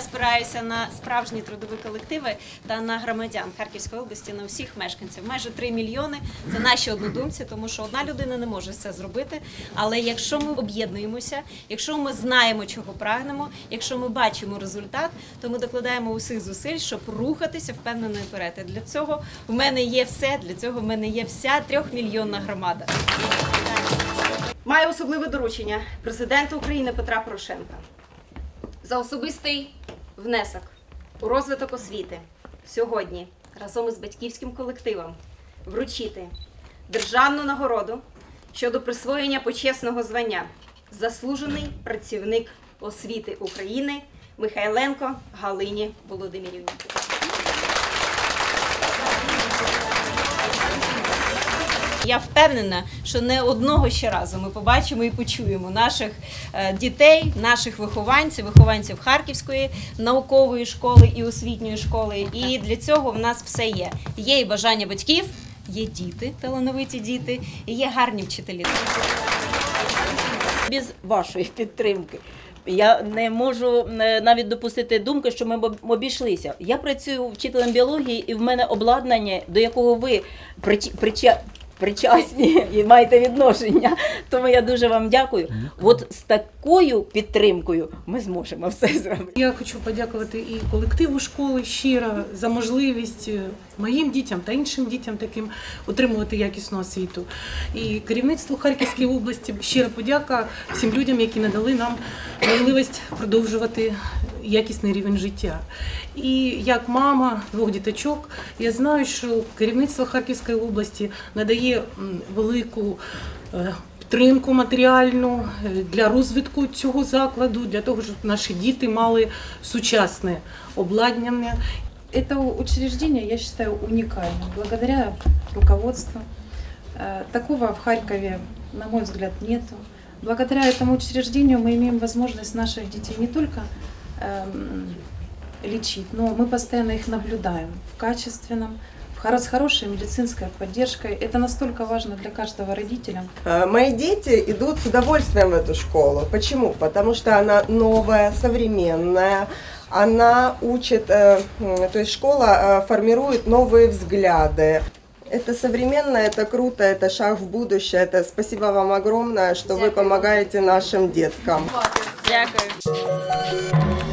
спираюся на справжні трудові колективи та на громадян Харківської області, на всіх мешканців. Майже 3 мільйони це наші однодумці, тому що одна людина не може це зробити. Але якщо ми об'єднуємося, якщо ми знаємо, чого прагнемо, якщо ми бачимо результат, то ми докладаємо усіх зусиль, щоб рухатися впевнено вперед. І для цього в мене є все. Для цього в мене є вся трьохмільйонна громада. Маю особливе доручення президента України Петра Порошенка за особистий внесок у розвиток освіти сьогодні разом із батьківським колективом вручити державну нагороду щодо присвоєння почесного звання заслужений працівник освіти України Михайленко Галині Володимирівні. Я впевнена, що не одного ще разу ми побачимо і почуємо наших е, дітей, наших вихованців, вихованців Харківської наукової школи і освітньої школи. І для цього в нас все є. Є і бажання батьків, є діти, талановиті діти, і є гарні вчителі. без вашої підтримки. Я не можу е, навіть допустити думки, що ми б обійшлися. Я працюю вчителем біології, і в мене обладнання, до якого ви прича- прича- причасні і маєте відношення. Тому я дуже вам дякую. От з такою підтримкою ми зможемо все зробити. Я хочу подякувати і колективу школи щиро за можливість е, моїм дітям та іншим дітям таким отримувати якісну освіту. І керівництву Харківської області щира подяка всім людям, які надали нам можливість продовжувати якісний рівень життя. І як мама двох діточок, я знаю, що керівництво Харківської області надає м, велику. е, Підтримку матеріальну е, для розвитку цього закладу, для того, щоб наші діти мали сучасне обладнання. Это учреждение, я считаю, уникальным. Благодаря руководству. Э, Такого в Харькове, на мой взгляд, нету. Благодаря этому учреждению мы имеем возможность наших детей не только эм, лечить, но мы постоянно их наблюдаем в качественном, с хорошей медицинской поддержкой. Это настолько важно для каждого родителя. Э, Мои дети идут с удовольствием в эту школу. Почему? Потому что она новая, современная, она учит, э, то есть школа э, формирует новые взгляды. Это современно, это круто, это шаг в будущее. Это спасибо вам огромное, что вы помогаете нашим деткам. Дякую.